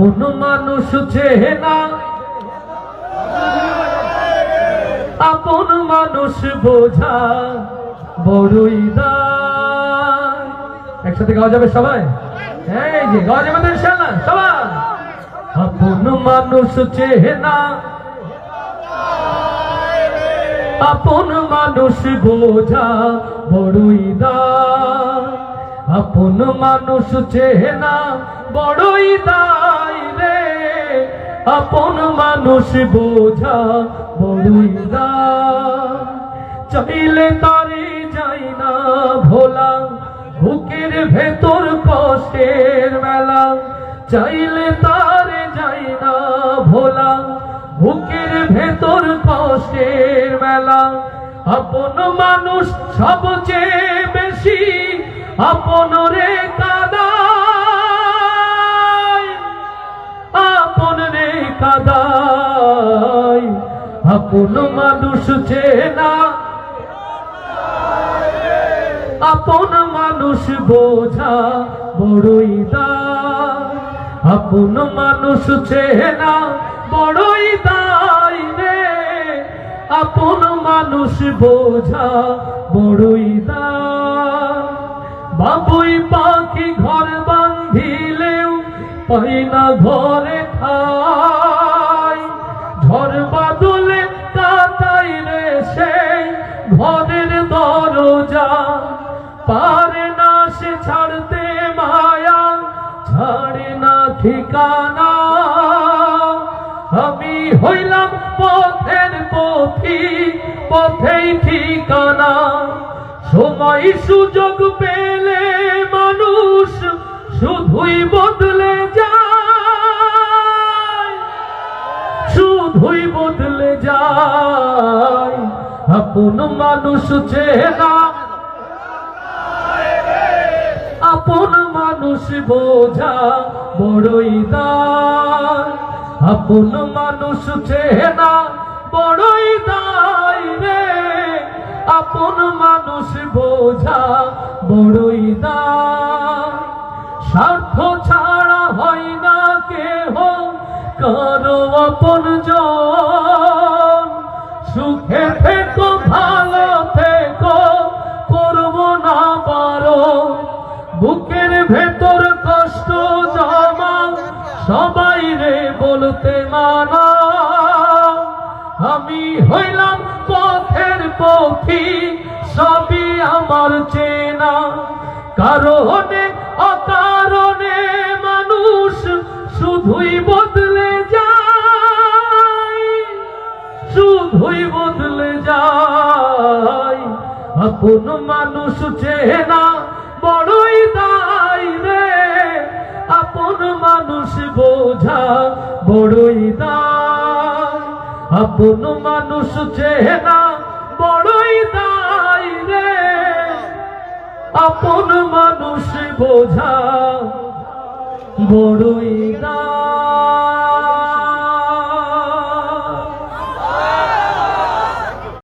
আপন মানুষ চেনা আপন মানুষ বোঝা বড়ই একসাথে গাওয়া যাবে সবাই? এই যে, গাওয়া যাবে ইনশাআল্লাহ, সবাই। আপন মানুষ চেনা আপন মানুষ বোঝা বড়ই দায়। আপন মানুষ চেনা বড়ই দায় রে। আপন মানুষ বোঝা বড়ই চাইলে তারে যাই না ভোলা, বুকের ভেতর কষ্টের মেলা। চাইলে তারে যাই না ভোলা, বুকের ভেতর কষ্টের মেলা। আপন মানুষ সবচেয়ে আপন রে কাদায় আপন রে কাদায় আপন মানুষ চেনা আপন মানুষ বোঝা বড়ই দায়। আপন মানুষ চেনা বড়ই দায় রে। আপন মানুষ বোঝা বড়ই দায়। বাবুই পাখি ঘর বান্ধিলেও পাই না ঘরে খাই ঝড় বাদলে কাটাই রে সেই ঘরের দরজা। পারে না সে ছাড়তে মায়া, ছাড়ে না ঠিকানা। আমি হইলাম পথের পথি, পথেই ঠিকানা। সময় সুযোগ পেলে মানুষ শুধুই বদলে যায়। শুধুই বদলে যায়। আপন মানুষ চেনা আপন মানুষ বোঝা বড়ই দায়। আপন মানুষ চেনা বড়ই দায় রে। বড়ই দায়। স্বার্থ ছাড়া হয় না কেহ, কারও আপন সুখে থেকো, ভালো থেকো, করব না পারো। বুকের ভেতর কষ্ট জমা, সবাই রে বলতে মানা। আমি হইলাম পথের পথি সবই আমার চেনা। কারণে, অকারণে মানুষ শুধুই বদলে যায়। শুধুই বদলে যায়। আপন মানুষ চেনা, বড়ই দায় রে। আপন মানুষ বোঝা বড়ই দায়। আপন মানুষ চেনা, বড়ই দায়। আপন মানুষ বোঝা বড়ই দায়